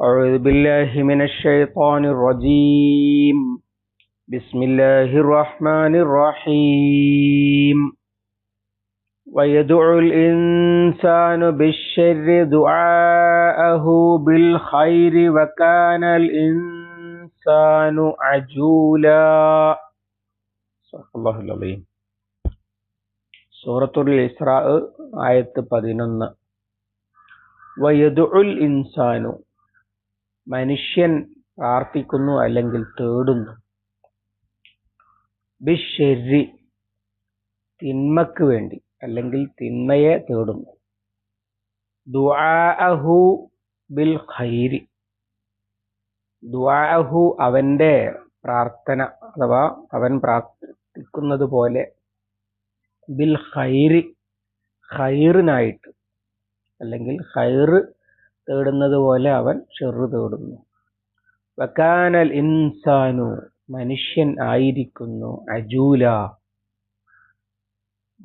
أعوذ بالله من الشيطان الرجيم بسم الله الرحمن الرحيم ويدعو الإنسان بالشر دعاءه بالخير وكان الإنسان عجولا صدق الله العظيم സൂറത്തുൽ ഇസ്രാ ആയത്ത് പതിനൊന്ന് വയദുൽ ഇൻസാനു മനുഷ്യൻ പ്രാർത്ഥിക്കുന്നു അല്ലെങ്കിൽ തേടുന്നു. ബിഷെരി തിന്മക്ക് വേണ്ടി അല്ലെങ്കിൽ തിന്മയെ തേടുന്നു. ദുആഹു ബിൽ ഖൈരി. ദുആഹു അവന്റെ പ്രാർത്ഥന അഥവാ അവൻ പ്രാർത്ഥിക്കുന്നത് പോലെ ബിൽ ഖൈരി ഖൈറിനായിട്ട് അല്ലെങ്കിൽ ഖൈറ് തേടുന്നത് പോലെ അവൻ ചെറു തേടുന്നു. വക്കാനൽ ഇൻസാനു മനുഷ്യൻ ആയിരിക്കുന്നു അജൂല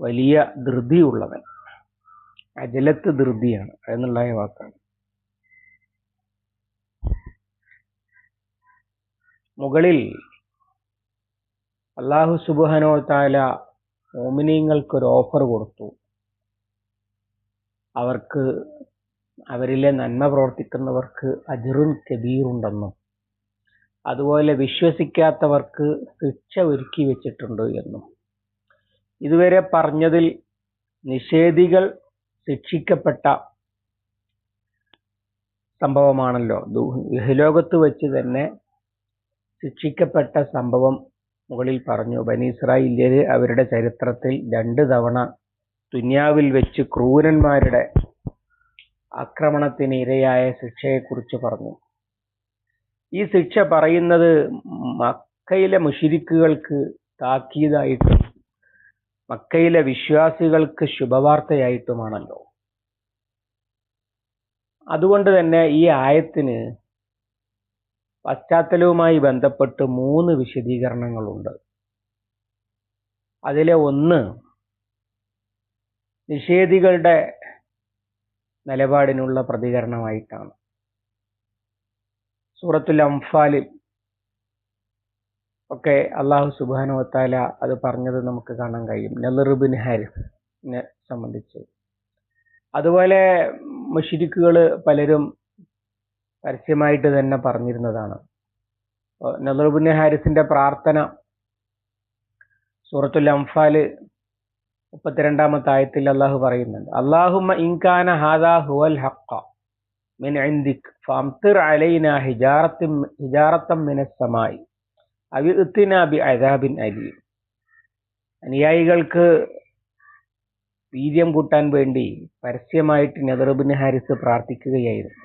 വലിയ ധൃതിയുള്ളവൻ. അജലത്ത് ധൃതിയാണ് എന്നുള്ള വാക്കാണ്. മുകളിൽ അള്ളാഹു സുബുഹനോ താല മോമിനിയങ്ങൾക്കൊരു ഓഫർ കൊടുത്തു. അവർക്ക് അവരിലെ നന്മ പ്രവർത്തിക്കുന്നവർക്ക് അജിറുൻ കബീറുണ്ടെന്നും അതുപോലെ വിശ്വസിക്കാത്തവർക്ക് ശിക്ഷ ഒരുക്കി വെച്ചിട്ടുണ്ട് എന്നും. ഇതുവരെ പറഞ്ഞതിൽ നിഷേധികൾ ശിക്ഷിക്കപ്പെട്ട സംഭവമാണല്ലോ. ഇഹലോകത്ത് വെച്ച് തന്നെ ശിക്ഷിക്കപ്പെട്ട സംഭവം മുകളിൽ പറഞ്ഞു. ബനി അവരുടെ ചരിത്രത്തിൽ രണ്ട് തവണ ദുന്യാവിൽ വെച്ച് ക്രൂരന്മാരുടെ ആക്രമണത്തിന് ഇരയായ ശിക്ഷയെക്കുറിച്ച് പറഞ്ഞു. ഈ ശിക്ഷ പറയുന്നത് മക്കയിലെ മുഷിരിക്കുകൾക്ക് താക്കീതായിട്ടും മക്കയിലെ വിശ്വാസികൾക്ക് ശുഭവാർത്തയായിട്ടുമാണല്ലോ. അതുകൊണ്ട് തന്നെ ഈ ആയത്തിന് പശ്ചാത്തലവുമായി ബന്ധപ്പെട്ട് മൂന്ന് വിശദീകരണങ്ങളുണ്ട്. അതിലെ ഒന്ന് നിഷേധികളുടെ നിലപാടിനുള്ള പ്രതികരണമായിട്ടാണ്. സൂറത്തുൽ അംഫാലിൽ ഒക്കെ അള്ളാഹു സുബാനു വത്താല അത് പറഞ്ഞത് നമുക്ക് കാണാൻ കഴിയും. നെലറുബിൻ ഹരിഫിനെ സംബന്ധിച്ച്. അതുപോലെ മുഷിരിക്കുകൾ പലരും പരസ്യമായിട്ട് തന്നെ പറഞ്ഞിരുന്നതാണ്. നെലറുബിൻ ഹാരിസിന്റെ പ്രാർത്ഥന സൂറത്തുൽ അംഫാൽ മുപ്പത്തിരണ്ടാമത്തെ ആയത്തിൽ അള്ളാഹു പറയുന്നുണ്ട് അള്ളാഹുമ ഇൻകാന ഹാദാ ഹുവൽ ഹക്ക മിൻ ഇന്ദിക് ഫംതിർ അലൈന ഹിജാറത്തിൻ ഹിജാറത്തം മിനസ്സമായി അവി ബി അദാബിൻ അലീം. അനുയായികൾക്ക് വീര്യം കൂട്ടാൻ വേണ്ടി പരസ്യമായിട്ട് നെതറുബിൻ ഹാരിസ് പ്രാർത്ഥിക്കുകയായിരുന്നു.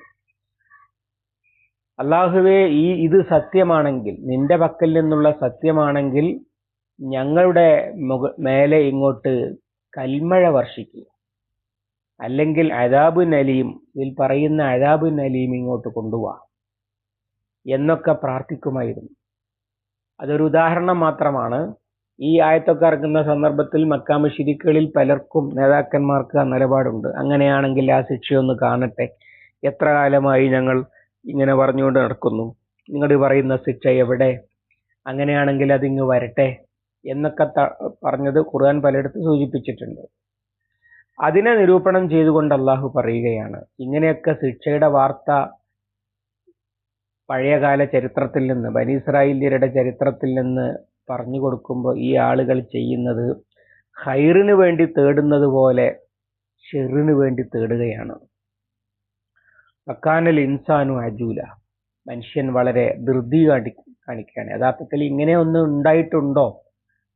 അള്ളാഹുവെ ഈ ഇത് സത്യമാണെങ്കിൽ നിന്റെ പക്കൽ നിന്നുള്ള സത്യമാണെങ്കിൽ ഞങ്ങളുടെ മുക മേലെ ഇങ്ങോട്ട് കൽമഴ വർഷിക്കുക അല്ലെങ്കിൽ അതാബു നലീം ഇതിൽ പറയുന്ന അതാബു നലീം ഇങ്ങോട്ട് കൊണ്ടുപോവാ എന്നൊക്കെ പ്രാർത്ഥിക്കുമായിരുന്നു. അതൊരു ഉദാഹരണം മാത്രമാണ്. ഈ ആയത്തൊക്കെ ഇറങ്ങുന്ന സന്ദർഭത്തിൽ മക്കാമശിരിക്കളിൽ പലർക്കും നേതാക്കന്മാർക്ക് ആ നിലപാടുണ്ട്. അങ്ങനെയാണെങ്കിൽ ആ ശിക്ഷയൊന്ന് കാണട്ടെ. എത്ര കാലമായി ഞങ്ങൾ ഇങ്ങനെ പറഞ്ഞുകൊണ്ട് നടക്കുന്നു. നിങ്ങൾ പറയുന്ന ശിക്ഷ എവിടെ? അങ്ങനെയാണെങ്കിൽ അതിങ്ങ് വരട്ടെ. എന്നൊക്കെ പറഞ്ഞത് ഖുർആൻ പലയിടത്ത് സൂചിപ്പിച്ചിട്ടുണ്ട്. അതിനെ നിരൂപണം ചെയ്തുകൊണ്ട് അള്ളാഹു പറയുകയാണ് ഇങ്ങനെയൊക്കെ ശിക്ഷയുടെ വാർത്ത പഴയകാല ചരിത്രത്തിൽ നിന്ന് ബനി ഇസ്രായേല്യരുടെ ചരിത്രത്തിൽ നിന്ന് പറഞ്ഞു കൊടുക്കുമ്പോൾ ഈ ആളുകൾ ചെയ്യുന്നത് ഹൈറിന് വേണ്ടി തേടുന്നത് പോലെ ഷെറിന് വേണ്ടി തേടുകയാണ്. അക്കാനൽ ഇൻസാനു അജൂല. മനുഷ്യൻ വളരെ ധൃതി കാണിക്കുകയാണ്. യഥാർത്ഥത്തിൽ ഇങ്ങനെ ഒന്ന് ഉണ്ടായിട്ടുണ്ടോ?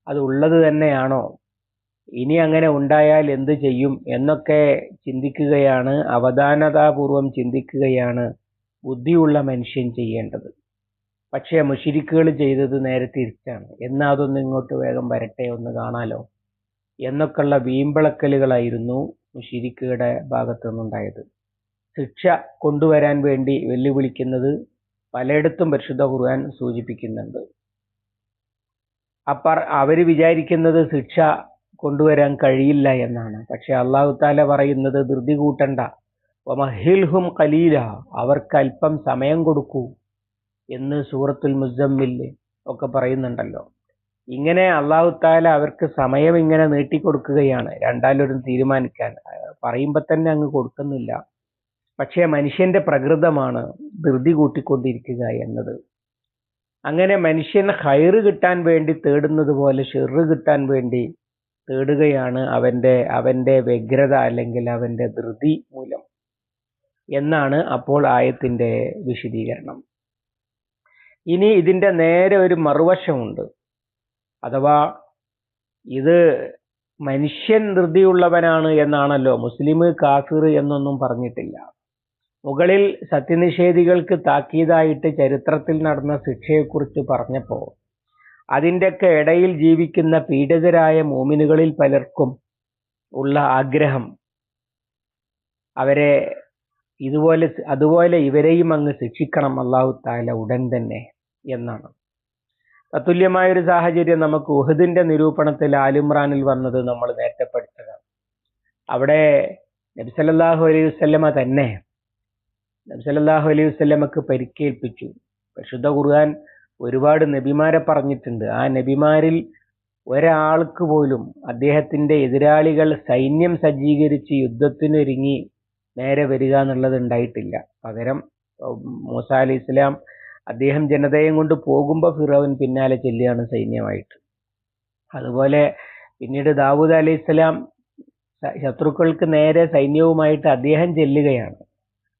അത് ഉള്ളത് തന്നെയാണോ? ഇനി അങ്ങനെ ഉണ്ടായാൽ എന്ത് ചെയ്യും എന്നൊക്കെ ചിന്തിക്കുകയാണ് അവധാനതാപൂർവം ചിന്തിക്കുകയാണ് ബുദ്ധിയുള്ള മനുഷ്യൻ ചെയ്യേണ്ടത്. പക്ഷേ മുഷിരിക്കുകൾ ചെയ്തത് നേരെ തിരിച്ചാണ്. എന്നാ അതൊന്ന് ഇങ്ങോട്ട് വേഗം വരട്ടെ ഒന്ന് കാണാലോ? എന്നൊക്കെയുള്ള വീമ്പിളക്കലുകളായിരുന്നു മുഷിരിക്കുകളുടെ ഭാഗത്തു നിന്നുണ്ടായത്. ശിക്ഷ കൊണ്ടുവരാൻ വേണ്ടി വെല്ലുവിളിക്കുന്നത് പലയിടത്തും പരിശുദ്ധ ഖുർആൻ സൂചിപ്പിക്കുന്നുണ്ട്. അപ്പർ അവർ വിചാരിക്കുന്നത് ശിക്ഷ കൊണ്ടുവരാൻ കഴിയില്ല എന്നാണ്. പക്ഷെ അള്ളാഹു താല പറയുന്നത് ധൃതി കൂട്ടണ്ട. വമഹിൽഹും കലീല അവർക്ക് അല്പം സമയം കൊടുക്കൂ എന്ന് സൂറത്തുൽ മുസമ്മിൽ ഒക്കെ പറയുന്നുണ്ടല്ലോ. ഇങ്ങനെ അള്ളാഹു താല അവർക്ക് സമയം ഇങ്ങനെ നീട്ടിക്കൊടുക്കുകയാണ്. രണ്ടാലൊരും തീരുമാനിക്കാൻ. പറയുമ്പോൾ തന്നെ അങ്ങ് കൊടുക്കുന്നില്ല. പക്ഷേ മനുഷ്യന്റെ പ്രകൃതമാണ് ധൃതി കൂട്ടിക്കൊണ്ടിരിക്കുക എന്നത്. അങ്ങനെ മനുഷ്യൻ ഹൈറ് കിട്ടാൻ വേണ്ടി തേടുന്നത് പോലെ ഷെറ് കിട്ടാൻ വേണ്ടി തേടുകയാണ് അവന്റെ അവന്റെ വ്യഗ്രത അല്ലെങ്കിൽ അവന്റെ ധൃതി മൂലം. എന്നാണ് അപ്പോൾ ആയത്തിന്റെ വിശദീകരണം. ഇനി ഇതിന്റെ നേരെ ഒരു മറുവശമുണ്ട്. അഥവാ ഇത് മനുഷ്യൻ ധൃതിയുള്ളവനാണ് എന്നാണല്ലോ മുസ്ലിം കാഫിർ എന്നൊന്നും പറഞ്ഞിട്ടില്ല. മുകളിൽ സത്യനിഷേധികൾക്ക് താക്കീതായിട്ട് ചരിത്രത്തിൽ നടന്ന ശിക്ഷയെക്കുറിച്ച് പറഞ്ഞപ്പോൾ അതിന്റെയൊക്കെ ഇടയിൽ ജീവിക്കുന്ന പീഡിതരായ മോമിനുകളിൽ പലർക്കും ഉള്ള ആഗ്രഹം അവരെ ഇതുപോലെ അതുപോലെ ഇവരെയും അങ്ങ് ശിക്ഷിക്കണം അള്ളാഹു താല ഉടൻ തന്നെ എന്നാണ്. തത്തുല്യമായ ഒരു സാഹചര്യം നമുക്ക് ഉഹദിന്റെ നിരൂപണത്തിൽ ആലിമ്രാനിൽ വന്നത് നമ്മൾ നേരത്തെ പഠിച്ചതാണ്. അവിടെ നബിസല്ലാഹു അലൈഹി തന്നെ നബ്സലല്ലാഹു അലൈഹി വസ്ലമക്ക് പരിക്കേൽപ്പിച്ചു. പരിശുദ്ധ ഖുർആൻ ഒരുപാട് നബിമാരെ പറഞ്ഞിട്ടുണ്ട്. ആ നബിമാരിൽ ഒരാൾക്ക് പോലും അദ്ദേഹത്തിന്റെ എതിരാളികൾ സൈന്യം സജ്ജീകരിച്ച് യുദ്ധത്തിനൊരുങ്ങി നേരെ വരിക എന്നുള്ളത് ഉണ്ടായിട്ടില്ല. പകരം മൂസ അലി ഇസ്ലാം അദ്ദേഹം ജനതയും കൊണ്ട് പോകുമ്പോൾ ഫിറോവൻ പിന്നാലെ ചെല്ലുകയാണ് സൈന്യമായിട്ട്. അതുപോലെ പിന്നീട് ദാവൂദ് അലി ഇസ്ലാം ശത്രുക്കൾക്ക് നേരെ സൈന്യവുമായിട്ട് അദ്ദേഹം ചെല്ലുകയാണ്.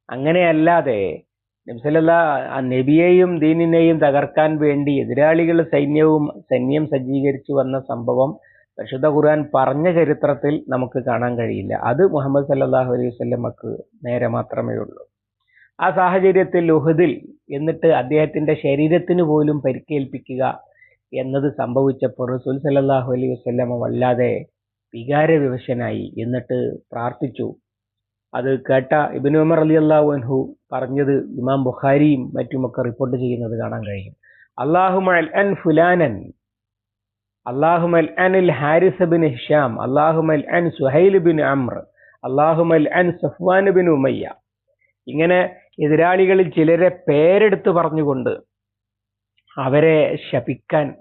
അങ്ങനെയല്ലാതെ നബ്സലല്ല ആ നബിയെയും ദീനിനെയും തകർക്കാൻ വേണ്ടി എതിരാളികൾ സൈന്യവും സൈന്യം സജ്ജീകരിച്ചു വന്ന സംഭവം പരിശുദ്ധ ഖുർആൻ പറഞ്ഞ ചരിത്രത്തിൽ നമുക്ക് കാണാൻ കഴിയില്ല. അത് മുഹമ്മദ് സല്ലാഹു അലൈഹി വല്ലമക്ക് നേരെ മാത്രമേ ഉള്ളൂ. ആ സാഹചര്യത്തിൽ ഉഹദിൽ എന്നിട്ട് അദ്ദേഹത്തിന്റെ ശരീരത്തിന് പോലും പരിക്കേൽപ്പിക്കുക എന്നത് സംഭവിച്ചപ്പോൾ റസൂൽ സല്ലാഹു അലൈഹി വസ്ലമ വല്ലാതെ വികാരവിവശനായി എന്നിട്ട് പ്രാർത്ഥിച്ചു. അത് കേട്ട ഇബിൻ ഉമർ അലി അള്ളാഹു അൻഹു പറഞ്ഞത് ഇമാം ബുഖാരിയും മറ്റുമൊക്കെ റിപ്പോർട്ട് ചെയ്യുന്നത് കാണാൻ കഴിയും. അള്ളാഹുമൽ അൻ ഫുലാനൻ അള്ളാഹുമൽ അനിൽ ഹാരിസ് ബിൻ ഹിഷാം അള്ളാഹുമൽ അൻ സുഹൈൽ ബിൻ അമ്ര അള്ളാഹുമൽ അൻ സഫ്വാൻ ബിൻ ഉമയ്യ. ഇങ്ങനെ എതിരാളികളിൽ ചിലരെ പേരെടുത്ത് പറഞ്ഞുകൊണ്ട് അവരെ ശപിക്കാൻ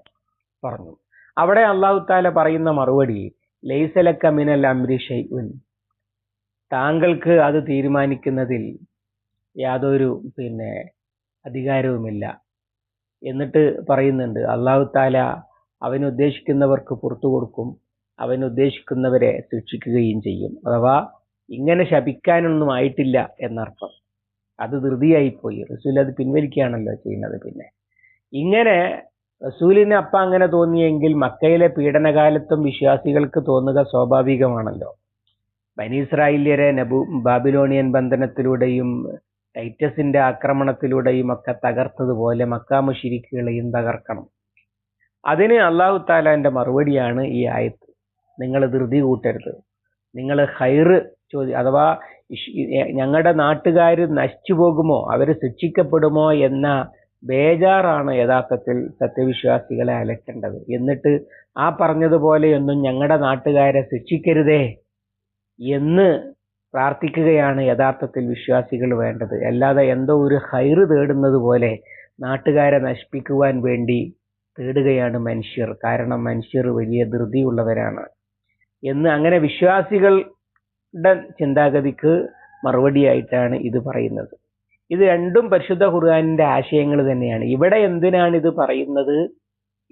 പറഞ്ഞു. അവിടെ അള്ളാഹു താല പറയുന്ന മറുപടി ലൈസലക്ക മിനൽ അമ്രി ഷൈഉൻ. താങ്കൾക്ക് അത് തീരുമാനിക്കുന്നതിൽ യാതൊരു പിന്നെ അധികാരവുമില്ല. എന്നിട്ട് പറയുന്നുണ്ട് അള്ളാഹു താല അവൻ ഉദ്ദേശിക്കുന്നവർക്ക് പുറത്തു കൊടുക്കും അവൻ ഉദ്ദേശിക്കുന്നവരെ ശിക്ഷിക്കുകയും ചെയ്യും. അഥവാ ഇങ്ങനെ ശപിക്കാനൊന്നും ആയിട്ടില്ല എന്നർത്ഥം. അത് ധൃതിയായിപ്പോയി. റസൂൽ അത് പിൻവലിക്കുകയാണല്ലോ ചെയ്യുന്നത് പിന്നെ. ഇങ്ങനെ റസൂലിന് അപ്പ അങ്ങനെ തോന്നിയെങ്കിൽ മക്കയിലെ പീഡനകാലത്തും വിശ്വാസികൾക്ക് തോന്നുക സ്വാഭാവികമാണല്ലോ. ബനീസ്രായില്യരെ നബു ബാബിലോണിയൻ ബന്ധനത്തിലൂടെയും ടൈറ്റസിന്റെ ആക്രമണത്തിലൂടെയും ഒക്കെ തകർത്തതുപോലെ മക്ക മുഷിരിക്കുകളെയും തകർക്കണം. അതിന് അള്ളാഹു താലാന്റെ മറുപടിയാണ് ഈ ആയത്ത്. നിങ്ങൾ ധൃതി കൂട്ടരുത്. നിങ്ങൾ ഹൈറ് ചോദ്യം അഥവാ ഞങ്ങളുടെ നാട്ടുകാർ നശിച്ചു പോകുമോ അവർ ശിക്ഷിക്കപ്പെടുമോ എന്ന ബേജാറാണ് യഥാർത്ഥത്തിൽ സത്യവിശ്വാസികളെ അലക്കേണ്ടത് എന്നിട്ട് ആ പറഞ്ഞതുപോലെയൊന്നും ഞങ്ങളുടെ നാട്ടുകാരെ ശിക്ഷിക്കരുതേ. എന്ന് പ്രാർത്ഥിക്കുകയാണ് യഥാർത്ഥത്തിൽ വിശ്വാസികൾ വേണ്ടത്. അല്ലാതെ എന്തോ ഒരു ഹൈറ് തേടുന്നത് പോലെ നാട്ടുകാരെ നശിപ്പിക്കുവാൻ വേണ്ടി തേടുകയാണ് മനുഷ്യർ. കാരണം മനുഷ്യർ വലിയ ധൃതിയുള്ളവരാണ്. എന്ന് അങ്ങനെ വിശ്വാസികളുടെ ചിന്താഗതിക്ക് മറുപടിയായിട്ടാണ് ഇത് പറയുന്നത്. ഇത് രണ്ടും പരിശുദ്ധ ഖുർആാനിന്റെ ആശയങ്ങൾ തന്നെയാണ്. ഇവിടെ എന്തിനാണ് ഇത് പറയുന്നത്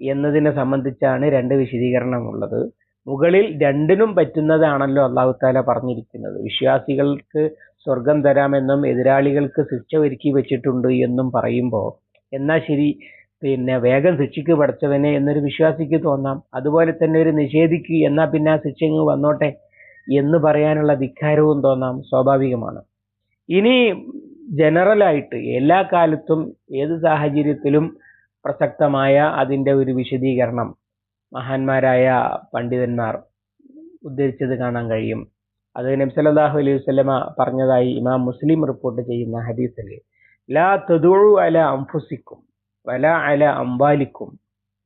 എന്നതിനെ സംബന്ധിച്ചാണ് രണ്ട് വിശദീകരണമുള്ളത്. മുകളിൽ രണ്ടിനും പറ്റുന്നതാണല്ലോ അള്ളാഹു താല പറഞ്ഞിരിക്കുന്നത്. വിശ്വാസികൾക്ക് സ്വർഗം തരാമെന്നും എതിരാളികൾക്ക് ശിക്ഷ ഒരുക്കി വെച്ചിട്ടുണ്ട് എന്നും പറയുമ്പോൾ എന്നാ ശരി? പിന്നെ വേഗം ശിക്ഷയ്ക്ക് പഠിച്ചവനെ എന്നൊരു വിശ്വാസിക്ക് തോന്നാം. അതുപോലെ തന്നെ ഒരു നിഷേധിക്ക് എന്നാ പിന്നെ ആ ശിക്ഷ വന്നോട്ടെ എന്ന് പറയാനുള്ള ധിക്കാരവും തോന്നാം. സ്വാഭാവികമാണ്. ഇനി ജനറലായിട്ട് എല്ലാ കാലത്തും ഏത് സാഹചര്യത്തിലും പ്രസക്തമായ അതിന്റെ ഒരു വിശദീകരണം. മഹാന്മാരായ പണ്ഡിതന്മാർ ഉദ്ധരിച്ചത് കാണാൻ കഴിയും. അത് നബി സല്ലല്ലാഹു അലൈഹി വസല്ലമ പറഞ്ഞതായി ഇമാം മുസ്ലിം റിപ്പോർട്ട് ചെയ്യുന്ന ഹദീസിൽ ലാ തദുഉ അല അൻഫുസിക്കും വല അല അംബാലിക്കും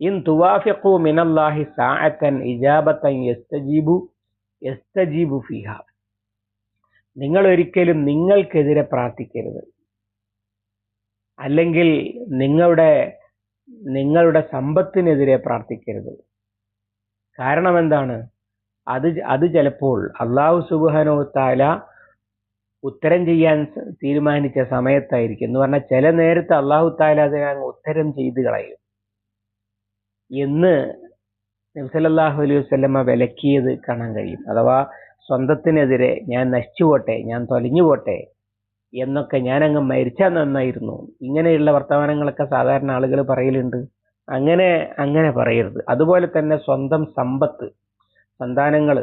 ഇൻ തുവാഫിഖു മിനല്ലാഹി സാഅത്തൻ ഇജാബത്തൻ യസ്തജീബു യസ്തജീബു ഫീഹ. നിങ്ങൾ ഒരിക്കലും നിങ്ങൾക്കെതിരെ പ്രാർത്ഥിക്കരുത്. അല്ലെങ്കിൽ നിങ്ങളുടെ നിങ്ങളുടെ സമ്പത്തിനെതിരെ പ്രാർത്ഥിക്കരുത്. കാരണം എന്താണ്? അത് അത് ചിലപ്പോൾ അള്ളാഹു സുബാനോ താല ഉത്തരം ചെയ്യാൻ തീരുമാനിച്ച സമയത്തായിരിക്കും. എന്ന് പറഞ്ഞാൽ ചില നേരത്ത് അള്ളാഹു താല അതിനെ ഉത്തരം ചെയ്ത് കളയും. എന്ന് നബ്സലല്ലാഹു അലൈഹി വസല്ലമ വിലക്കിയത് കാണാൻ കഴിയും. അഥവാ സ്വന്തത്തിനെതിരെ ഞാൻ നശിച്ചു പോട്ടെ ഞാൻ തൊലഞ്ഞു പോട്ടെ എന്നൊക്കെ ഞാൻ മരിച്ചാൽ നന്നായിരുന്നു. ഇങ്ങനെയുള്ള വർത്തമാനങ്ങളൊക്കെ സാധാരണ ആളുകൾ പറയലുണ്ട്. അങ്ങനെ അങ്ങനെ പറയരുത്. അതുപോലെ തന്നെ സ്വന്തം സമ്പത്ത് സന്താനങ്ങൾ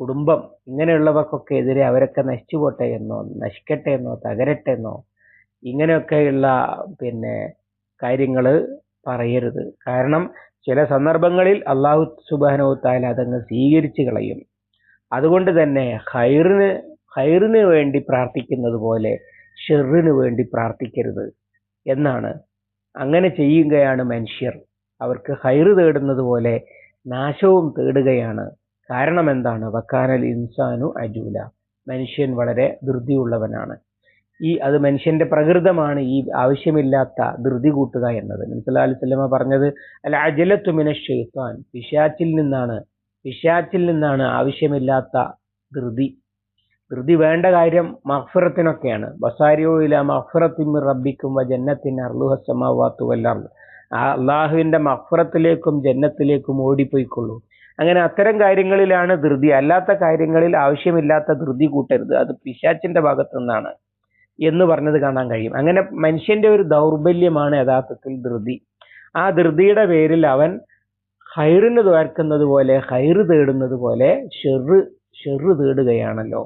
കുടുംബം ഇങ്ങനെയുള്ളവർക്കൊക്കെ എതിരെ അവരൊക്കെ നശിച്ചു പോട്ടെ എന്നോ നശിക്കട്ടെ എന്നോ തകരട്ടെ എന്നോ ഇങ്ങനെയൊക്കെയുള്ള പിന്നെ കാര്യങ്ങൾ പറയരുത്. കാരണം ചില സന്ദർഭങ്ങളിൽ അള്ളാഹു സുബാനോ താല അതങ്ങ് സ്വീകരിച്ചു കളയും. അതുകൊണ്ട് തന്നെ ഹൈറിന് ഹൈറിന് വേണ്ടി പ്രാർത്ഥിക്കുന്നത് പോലെ ഷെറിന് വേണ്ടി പ്രാർത്ഥിക്കരുത് എന്നാണ് അങ്ങനെ ചെയ്യുകയാണ് മനുഷ്യർ. അവർക്ക് ഹൈറ് തേടുന്നത് പോലെ നാശവും തേടുകയാണ്. കാരണം എന്താണ്? വക്കാനൽ ഇൻസാനു അജൂല. മനുഷ്യൻ വളരെ ധൃതിയുള്ളവനാണ്. ഈ അത് മനുഷ്യന്റെ പ്രകൃതമാണ്. ഈ ആവശ്യമില്ലാത്ത ധൃതി കൂട്ടുക എന്നത്. നബിസല്ലാ അലൈഹി പറഞ്ഞത് അല്ല അജലത്തു മിന ഷെയ്ത്താൻ പിശാച്ചിൽ നിന്നാണ്. പിശാച്ചിൽ നിന്നാണ് ആവശ്യമില്ലാത്ത ധൃതി. ധൃതി വേണ്ട കാര്യം മഹ്ഫിറത്തിനൊക്കെയാണ്. ബസാരിയോ ഇല മഹ്ഫിറത്തിമി റബ്ബിക്കും വ ജന്നത്തിൻ അർലുഹസമാവാത്തു വല്ലാർന്ന് ആ അള്ളാഹുവിന്റെ മഹ്ഫിറത്തിലേക്കും ജന്നത്തിലേക്കും ഓടിപ്പോയിക്കൊള്ളൂ. അങ്ങനെ അത്തരം കാര്യങ്ങളിലാണ് ധൃതി. അല്ലാത്ത കാര്യങ്ങളിൽ ആവശ്യമില്ലാത്ത ധൃതി കൂട്ടരുത്. അത് പിശാച്ചിന്റെ ഭാഗത്തു നിന്നാണ് എന്ന് പറഞ്ഞത് കാണാൻ കഴിയും. അങ്ങനെ മനുഷ്യന്റെ ഒരു ദൗർബല്യമാണ് യഥാർത്ഥത്തിൽ ധൃതി. ആ ധൃതിയുടെ പേരിൽ അവൻ ഹൈറിന് തോർക്കുന്നത് പോലെ ഹൈറ് തേടുന്നത് പോലെ ഷെറ് ഷെറ് തേടുകയാണല്ലോ.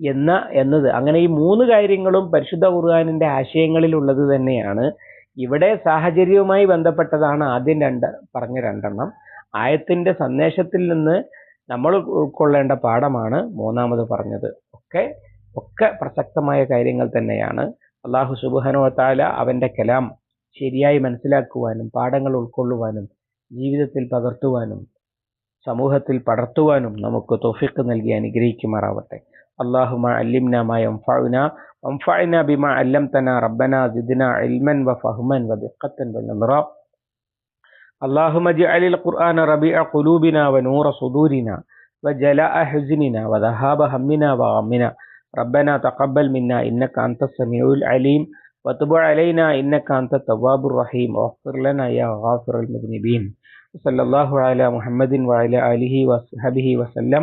എന്ന എന്നത്. അങ്ങനെ ഈ മൂന്ന് കാര്യങ്ങളും പരിശുദ്ധ ഖുർആാനിന്റെ ആശയങ്ങളിലുള്ളത് തന്നെയാണ്. ഇവിടെ സാഹചര്യവുമായി ബന്ധപ്പെട്ടതാണ് ആദ്യം രണ്ട് പറഞ്ഞ രണ്ടെണ്ണം. ആയത്തിന്റെ സന്ദേശത്തിൽ നിന്ന് നമ്മൾ ഉൾക്കൊള്ളേണ്ട പാഠമാണ് മൂന്നാമത് പറഞ്ഞത്. ഒക്കെ ഒക്കെ പ്രസക്തമായ കാര്യങ്ങൾ തന്നെയാണ്. അള്ളാഹു സുബുഹനോ താല അവന്റെ കലാം ശരിയായി മനസ്സിലാക്കുവാനും പാഠങ്ങൾ ഉൾക്കൊള്ളുവാനും ജീവിതത്തിൽ പകർത്തുവാനും സമൂഹത്തിൽ പടർത്തുവാനും നമുക്ക് തോഫിക്ക് നൽകി അനുഗ്രഹിക്കുമാറാവട്ടെ. اللهم علمنا ما ينفعنا وانفعنا بما علمتنا. ربنا زدنا علما وفهما ودقة بالنظرة اللهم اجعل القرآن ربيع قلوبنا ونور صدورنا وجلاء حزننا وذهاب همنا وغمنا. ربنا تقبل منا إنك أنت السميع العليم. وتب علينا إنك أنت التواب الرحيم. واغفر لنا يا غافر المذنبين. صلى الله على محمد وعلى آله وصحبه وسلم.